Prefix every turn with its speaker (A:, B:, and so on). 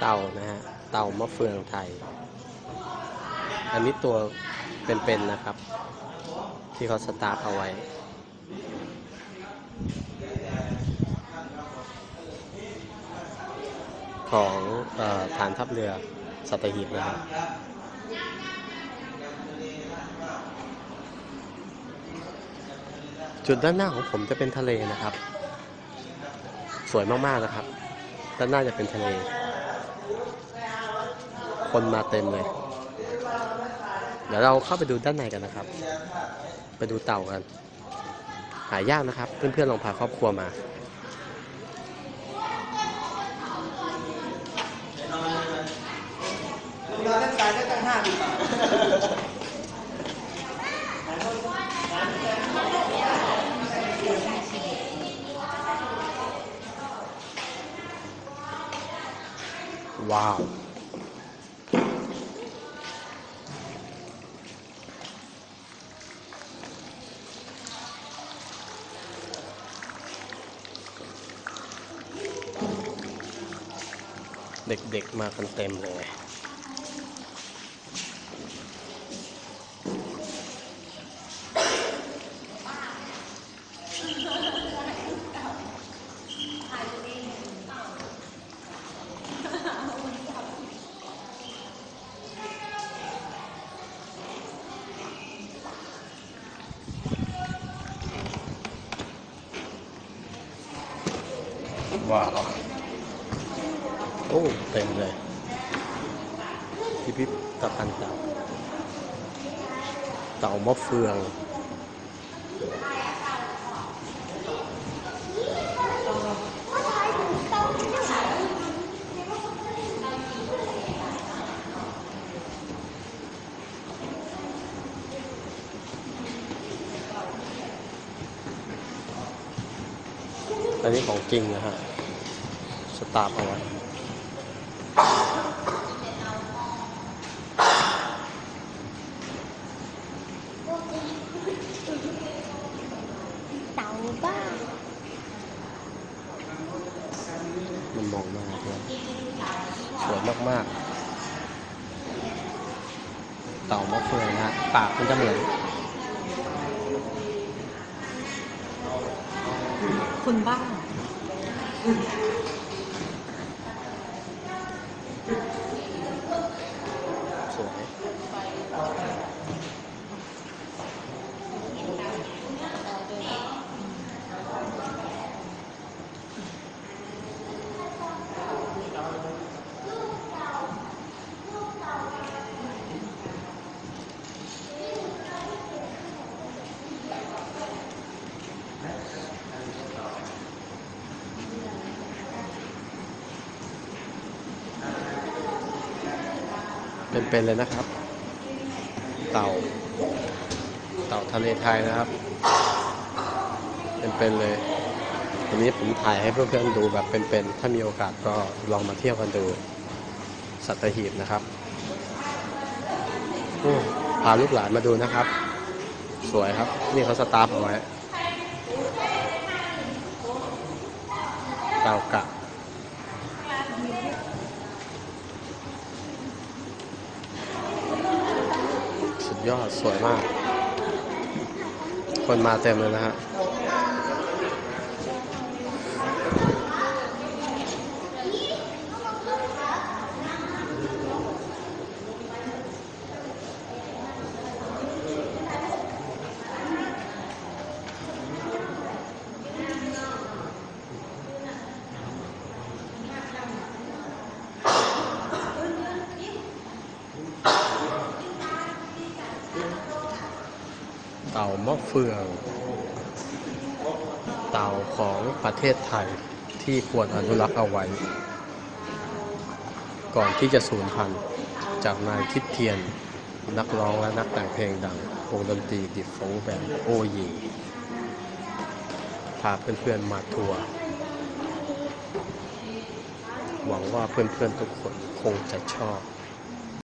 A: เต่านะฮะ เต่ามะเฟืองไทย อันนี้ตัวเป็นๆนะครับ ที่เขาสตาร์ฟเอาไว้ ของฐานทัพเรือสัตหีบนะครับจุดด้านหน้าของผมจะเป็นทะเลนะครับ สวยมาก ๆ นะครับ ด้านหน้าจะเป็นทะเล คนมาเต็มเลย เดี๋ยวเราเข้าไปดูด้านในกันนะครับ ไปดูเต่ากัน หายากนะครับ เพื่อนๆลองพาครอบครัวมา
B: เราได้จ่ายได้ตั้งห้าสิบบาท
A: ว้าว เด็กๆมากันเต็มเลย ว้าว อ้เต็มเลยพิพิธภัณฑ์เต่าเต่ามะเฟืองอันนี้ของจริงนะฮะ สตาร์ฟเอาไว้
C: เต่า บ้า
A: มันมองมากเลยสวยมากๆ เต่ามะเฟืองนะฮะปากมันจะเหมือน
C: คนบ้า
A: สวย เป็นๆเลยนะครับ เต่า เต่าทะเลไทยนะครับ เป็นๆเลยวันนี้ผมถ่ายให้เพื่อนๆดูแบบเป็นๆถ้ามีโอกาสก็ลองมาเที่ยวกันดูสัตหีบนะครับพาลูกหลานมาดูนะครับ สวยครับ นี่เขาสตาร์ฟเอาไว้เต่ากะ ยอดสวยมาก คนมาเต็มเลยนะฮะ เต่ามะเฟือง เต่าของประเทศไทยที่ควรอนุรักษ์เอาไว้ ก่อนที่จะสูญพันธุ์จากนายคิดเทียน นักร้องและนักแต่งเพลงดังวงดนตรีดิฟงแบนด์โอหยีพาเพื่อนๆมาทัวร์หวังว่าเพื่อนๆทุกคนคงจะชอบ